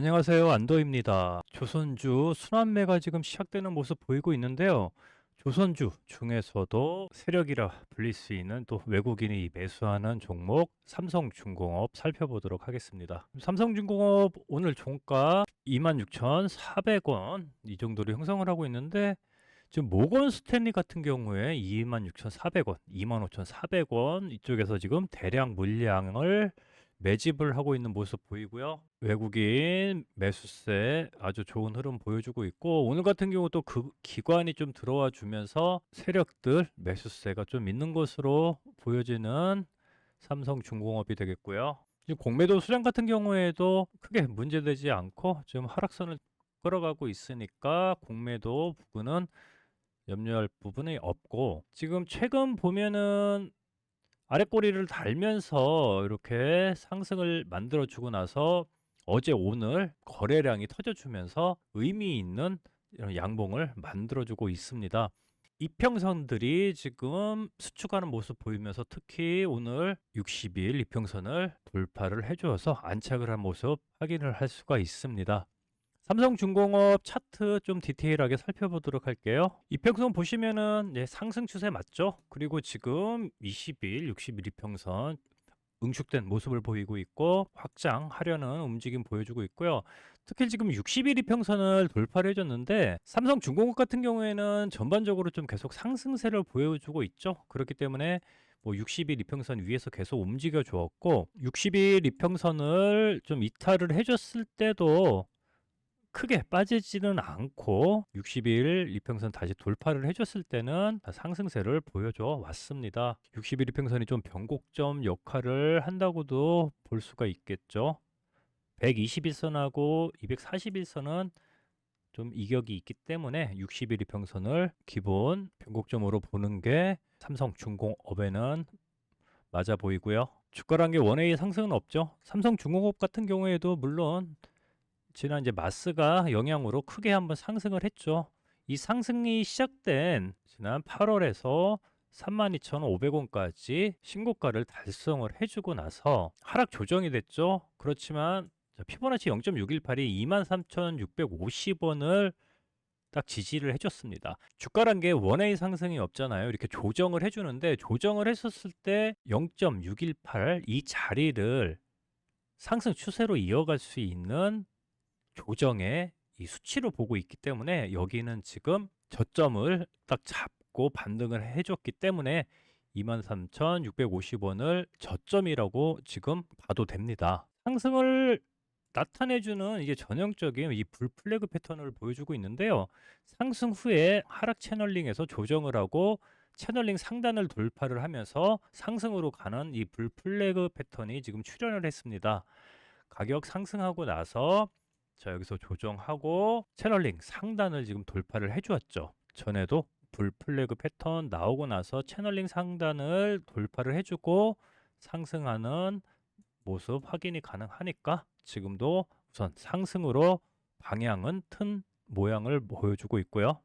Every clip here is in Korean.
안녕하세요. 안도입니다. 조선주 순환매가 지금 시작되는 모습 보이고 있는데요. 조선주 중에서도 세력이라 불릴 수 있는 또 외국인이 매수하는 종목 삼성중공업 살펴보도록 하겠습니다. 삼성중공업 오늘 종가 26,400원 이 정도로 형성을 하고 있는데 지금 모건 스탠리 같은 경우에 26,400원, 25,400원 이쪽에서 지금 대량 물량을 매집을 하고 있는 모습 보이고요. 외국인 매수세 아주 좋은 흐름 보여주고 있고 오늘 같은 경우 또그 기관이 좀 들어와 주면서 세력들 매수세가 좀 있는 것으로 보여지는 삼성중공업이 되겠고요. 공매도 수량 같은 경우에도 크게 문제되지 않고 지금 하락선을 끌어가고 있으니까 공매도 부분은 염려할 부분이 없고 지금 최근 보면은 아랫꼬리를 달면서 이렇게 상승을 만들어 주고 나서 어제 오늘 거래량이 터져 주면서 의미 있는 이런 양봉을 만들어 주고 있습니다. 이평선들이 지금 수축하는 모습 보이면서 특히 오늘 60일 이평선을 돌파를 해주어서 안착을 한 모습 확인을 할 수가 있습니다. 삼성중공업 차트 좀 디테일하게 살펴보도록 할게요. 이평선 보시면은 예, 상승 추세 맞죠? 그리고 지금 20일, 60일 이평선 응축된 모습을 보이고 있고 확장하려는 움직임 보여주고 있고요. 특히 지금 60일 이평선을 돌파를 해줬는데 삼성중공업 같은 경우에는 전반적으로 좀 계속 상승세를 보여주고 있죠. 그렇기 때문에 뭐 60일 이평선 위에서 계속 움직여 주었고 60일 이평선을 좀 이탈을 해줬을 때도 크게 빠지지는 않고 60일 이평선 다시 돌파를 해줬을 때는 상승세를 보여줘 왔습니다. 60일 이평선이 좀 변곡점 역할을 한다고도 볼 수가 있겠죠. 121선하고 241선은 좀 이격이 있기 때문에 60일 이평선을 기본 변곡점으로 보는 게 삼성 중공업에는 맞아 보이고요. 주가란 게 원웨이 상승은 없죠. 삼성 중공업 같은 경우에도 물론 지난 이제 마스가 영향으로 크게 한번 상승을 했죠. 이 상승이 시작된 지난 8월에서 32,500원까지 신고가를 달성을 해주고 나서 하락 조정이 됐죠. 그렇지만 피보나치 0.618이 23,650원을 딱 지지를 해줬습니다. 주가란 게 원웨이 상승이 없잖아요. 이렇게 조정을 해주는데 조정을 했었을 때 0.618 이 자리를 상승 추세로 이어갈 수 있는 조정의 이 수치로 보고 있기 때문에 여기는 지금 저점을 딱 잡고 반등을 해줬기 때문에 23,650원을 저점이라고 지금 봐도 됩니다. 상승을 나타내주는 이게 전형적인 이 불플래그 패턴을 보여주고 있는데요. 상승 후에 하락 채널링에서 조정을 하고 채널링 상단을 돌파를 하면서 상승으로 가는 이 불플래그 패턴이 지금 출현을 했습니다. 가격 상승하고 나서 자 여기서 조정하고 채널링 상단을 지금 돌파를 해주었죠. 전에도 불 플래그 패턴 나오고 나서 채널링 상단을 돌파를 해주고 상승하는 모습 확인이 가능하니까 지금도 우선 상승으로 방향은 튼 모양을 보여주고 있고요.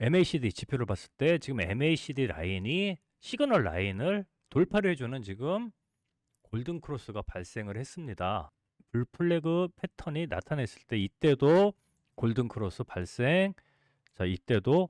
MACD 지표를 봤을 때 지금 MACD 라인이 시그널 라인을 돌파를 해주는 지금 골든 크로스가 발생을 했습니다. 불플래그 패턴이 나타냈을 때 이때도 골든 크로스 발생. 자, 이때도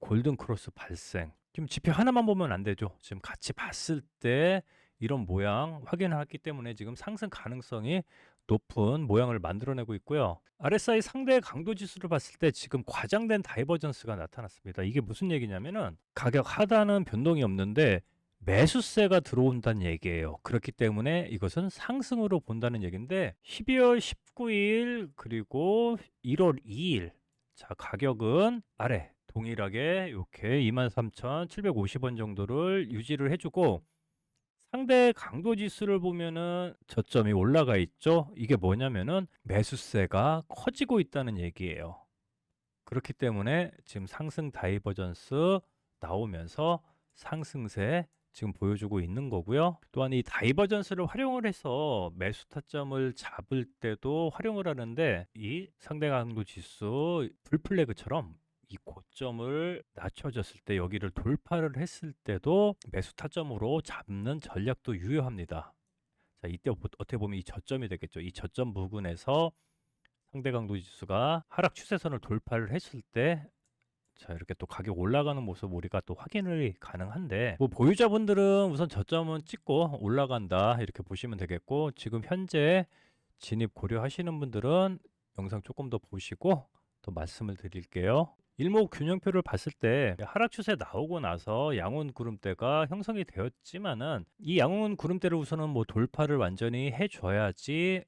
골든 크로스 발생. 지금 지표 하나만 보면 안 되죠. 지금 같이 봤을 때 이런 모양 확인했기 때문에 지금 상승 가능성이 높은 모양을 만들어내고 있고요. RSI 상대 강도 지수를 봤을 때 지금 과장된 다이버전스가 나타났습니다. 이게 무슨 얘기냐면은 가격 하단은 변동이 없는데 매수세가 들어온다는 얘기예요. 그렇기 때문에 이것은 상승으로 본다는 얘기인데 12월 19일 그리고 1월 2일 자 가격은 아래 동일하게 이렇게 23,750원 정도를 유지를 해주고 상대 강도 지수를 보면은 저점이 올라가 있죠. 이게 뭐냐면은 매수세가 커지고 있다는 얘기예요. 그렇기 때문에 지금 상승 다이버전스 나오면서 상승세 지금 보여주고 있는 거고요. 또한 이 다이버전스를 활용을 해서 매수 타점을 잡을 때도 활용을 하는데 이 상대 강도 지수 불플래그처럼 이 고점을 낮춰졌을 때 여기를 돌파를 했을 때도 매수 타점으로 잡는 전략도 유효합니다. 자, 이때 어떻게 보면 이 저점이 되겠죠. 이 저점 부근에서 상대 강도 지수가 하락 추세선을 돌파를 했을 때 자, 이렇게 또 가격 올라가는 모습 우리가 또 확인을 가능한데 뭐 보유자분들은 우선 저점은 찍고 올라간다 이렇게 보시면 되겠고 지금 현재 진입 고려하시는 분들은 영상 조금 더 보시고 또 말씀을 드릴게요. 일목 균형표를 봤을 때 하락 추세 나오고 나서 양온 구름대가 형성이 되었지만은 이 양온 구름대를 우선은 뭐 돌파를 완전히 해줘야지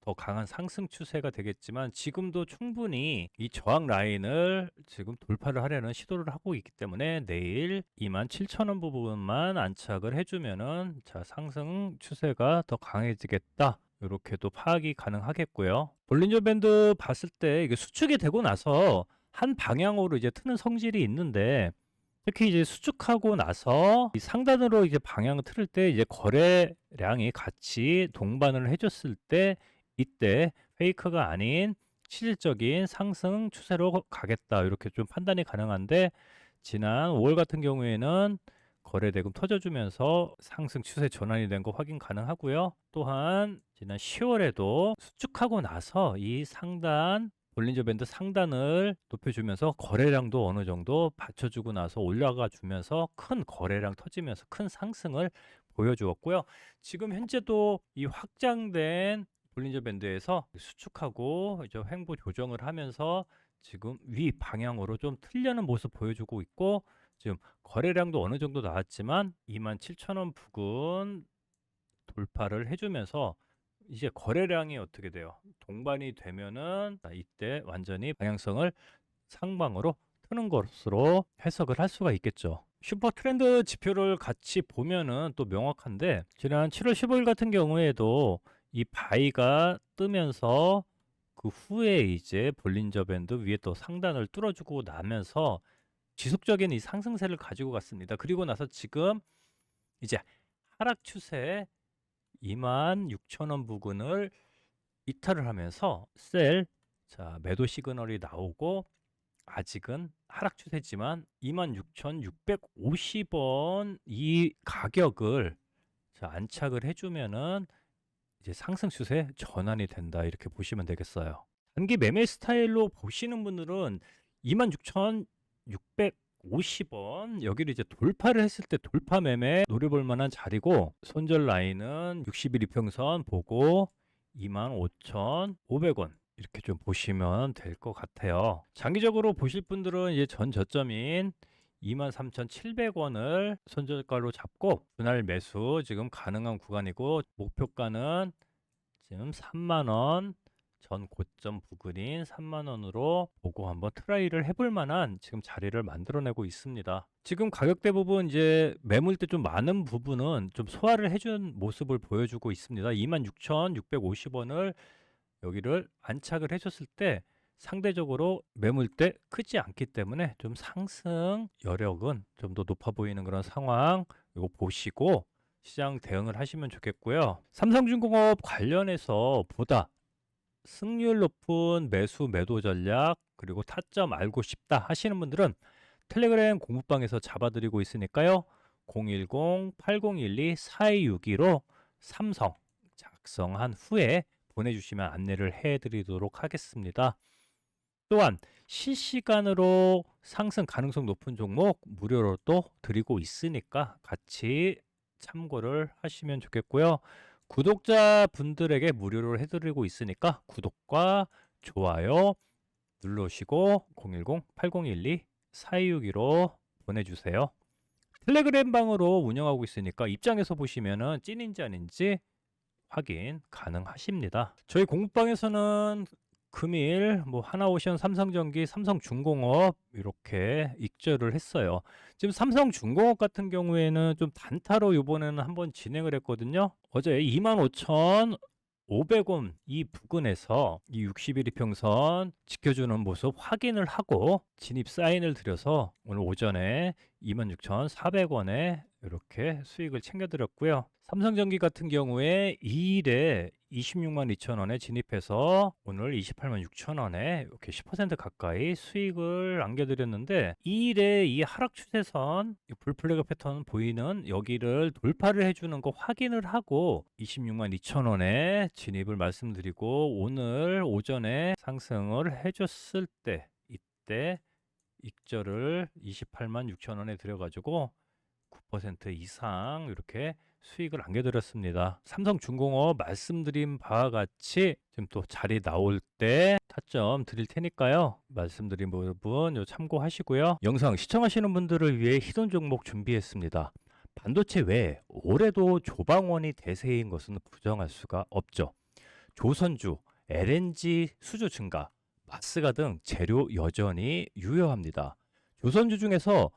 더 강한 상승 추세가 되겠지만 지금도 충분히 이 저항 라인을 지금 돌파를 하려는 시도를 하고 있기 때문에 내일 27,000원 부분만 안착을 해주면은 자 상승 추세가 더 강해지겠다. 이렇게도 파악이 가능하겠고요. 볼린저 밴드 봤을 때 이게 수축이 되고 나서 한 방향으로 이제 트는 성질이 있는데 특히 이제 수축하고 나서 이 상단으로 이제 방향을 틀을 때 이제 거래량이 같이 동반을 해줬을 때 이때 페이크가 아닌 실질적인 상승 추세로 가겠다 이렇게 좀 판단이 가능한데 지난 5월 같은 경우에는 거래 대금 터져주면서 상승 추세 전환이 된 거 확인 가능하고요. 또한 지난 10월에도 수축하고 나서 이 상단 볼린저 밴드 상단을 높여주면서 거래량도 어느 정도 받쳐주고 나서 올라가 주면서 큰 거래량 터지면서 큰 상승을 보여주었고요. 지금 현재도 이 확장된 볼린저 밴드에서 수축하고 이제 횡보 조정을 하면서 지금 위 방향으로 좀 틀려는 모습 보여주고 있고 지금 거래량도 어느 정도 나왔지만 27,000원 부근 돌파를 해주면서 이제 거래량이 어떻게 돼요? 동반이 되면은 이때 완전히 방향성을 상방으로 트는 것으로 해석을 할 수가 있겠죠. 슈퍼 트렌드 지표를 같이 보면은 또 명확한데 지난 7월 15일 같은 경우에도 이 바이가 뜨면서 그 후에 이제 볼린저 밴드 위에 또 상단을 뚫어주고 나면서 지속적인 이 상승세를 가지고 갔습니다. 그리고 나서 지금 이제 하락 추세 26,000원 부근을 이탈을 하면서 셀 자, 매도 시그널이 나오고 아직은 하락 추세지만 26,650원 이 가격을 자, 안착을 해주면은 이제 상승 추세 전환이 된다 이렇게 보시면 되겠어요. 단기 매매 스타일로 보시는 분들은 26,650원 여기를 이제 돌파를 했을 때 돌파 매매 노려볼 만한 자리고 손절 라인은 60일 이평선 보고 25,500원 이렇게 좀 보시면 될 것 같아요. 장기적으로 보실 분들은 이제 전 저점인 23,700원을 손절가로 잡고 분할 매수 지금 가능한 구간이고 목표가는 지금 3만 원, 전 고점 부근인 3만 원으로 보고 한번 트라이를 해볼 만한 지금 자리를 만들어내고 있습니다. 지금 가격대 부분 이제 매물대 좀 많은 부분은 좀 소화를 해준 모습을 보여주고 있습니다. 26,650원을 여기를 안착을 해줬을 때 상대적으로 매물대 크지 않기 때문에 좀 상승 여력은 좀 더 높아 보이는 그런 상황 이거 보시고 시장 대응을 하시면 좋겠고요. 삼성중공업 관련해서 보다 승률 높은 매수 매도 전략 그리고 타점 알고 싶다 하시는 분들은 텔레그램 공부방에서 잡아드리고 있으니까요. 010-8012-4262로 삼성 작성한 후에 보내주시면 안내를 해드리도록 하겠습니다. 또한 실시간으로 상승 가능성 높은 종목 무료로 또 드리고 있으니까 같이 참고를 하시면 좋겠고요. 구독자 분들에게 무료로 해드리고 있으니까 구독과 좋아요 눌러주시고 010-8012-4262로 보내주세요. 텔레그램 방으로 운영하고 있으니까 입장에서 보시면은 찐인지 아닌지 확인 가능하십니다. 저희 공부방에서는 금일 뭐 하나오션, 삼성전기, 삼성중공업 이렇게 익절을 했어요. 지금 삼성중공업 같은 경우에는 좀 단타로 이번에는 한번 진행을 했거든요. 어제 25,500원 이 부근에서 이 60일 이 평선 지켜주는 모습 확인을 하고 진입 사인을 드려서 오늘 오전에 26,400원에 이렇게 수익을 챙겨드렸고요. 삼성전기 같은 경우에 2일에 26만 2천 원에 진입해서 오늘 28만 6천 원에 이렇게 10% 가까이 수익을 안겨드렸는데 이 일의 이 하락 추세선 이 불플래그 패턴 보이는 여기를 돌파를 해주는 거 확인을 하고 26만 2천 원에 진입을 말씀드리고 오늘 오전에 상승을 해줬을 때 이때 익절을 28만 6천 원에 들여가지고 9% 이상 이렇게 수익을 안겨드렸습니다. 삼성중공업 말씀드린 바와 같이 지금 또 자리 나올 때 타점 드릴 테니까요. 말씀드린 부분 요 참고하시고요. 영상 시청하시는 분들을 위해 히든 종목 준비했습니다. 반도체 외에 올해도 조방원이 대세인 것은 부정할 수가 없죠. 조선주, LNG 수주 증가, 마스가 등 재료 여전히 유효합니다. 조선주 중에서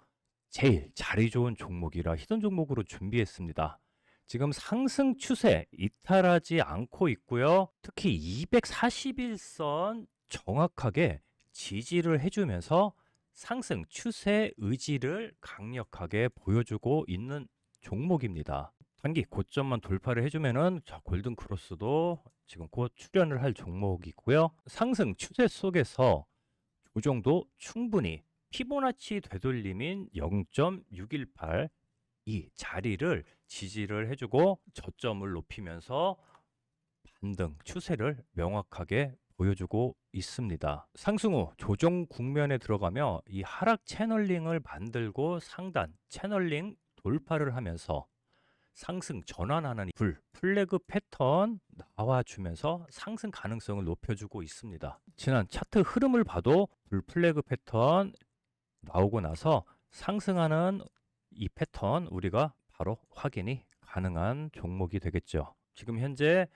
제일 자리 좋은 종목이라 히든 종목으로 준비했습니다. 지금 상승 추세 이탈하지 않고 있고요. 특히 241선 정확하게 지지를 해주면서 상승 추세 의지를 강력하게 보여주고 있는 종목입니다. 단기 고점만 돌파를 해주면은 자, 골든 크로스도 지금 곧 출연을 할 종목이고요. 상승 추세 속에서 조정도 충분히 피보나치 되돌림인 0.618 이 자리를 지지를 해주고 저점을 높이면서 반등 추세를 명확하게 보여주고 있습니다. 상승 후 조정 국면에 들어가며 이 하락 채널링을 만들고 상단 채널링 돌파를 하면서 상승 전환하는 불 플래그 패턴 나와주면서 상승 가능성을 높여주고 있습니다. 지난 차트 흐름을 봐도 불 플래그 패턴 나오고 나서 상승하는 이 패턴 우리가 바로 확인이 가능한 종목이 되겠죠. 지금 현재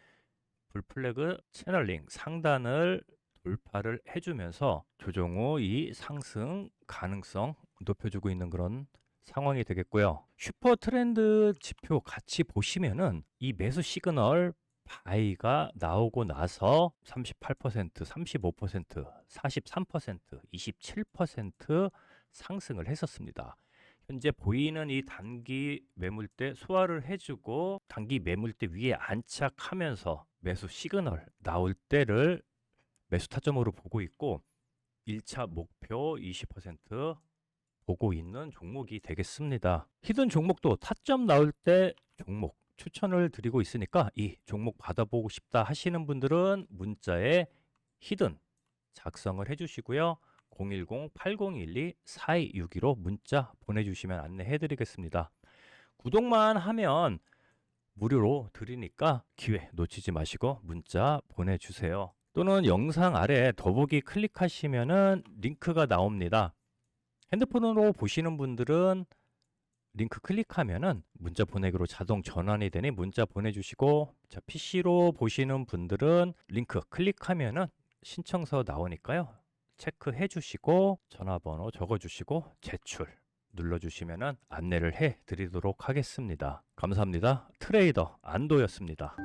불플래그 채널링 상단을 돌파를 해주면서 조정 후 이 상승 가능성 높여주고 있는 그런 상황이 되겠고요. 슈퍼 트렌드 지표 같이 보시면은 이 매수 시그널 바이가 나오고 나서 38%, 35%, 43%, 27% 상승을 했었습니다. 현재 보이는 이 단기 매물대 소화를 해주고 단기 매물대 위에 안착하면서 매수 시그널 나올 때를 매수 타점으로 보고 있고 1차 목표 20% 보고 있는 종목이 되겠습니다. 히든 종목도 타점 나올 때 종목 추천을 드리고 있으니까 이 종목 받아보고 싶다 하시는 분들은 문자에 히든 작성을 해주시고요. 010-8012-4262로 문자 보내주시면 안내해 드리겠습니다. 구독만 하면 무료로 드리니까 기회 놓치지 마시고 문자 보내주세요. 또는 영상 아래 더보기 클릭하시면은 링크가 나옵니다. 핸드폰으로 보시는 분들은 링크 클릭하면은 문자 보내기로 자동 전환이 되니 문자 보내주시고 자 PC로 보시는 분들은 링크 클릭하면은 신청서 나오니까요 체크해 주시고 전화번호 적어 주시고 제출 눌러 주시면은 안내를 해 드리도록 하겠습니다. 감사합니다. 트레이더 안도였습니다.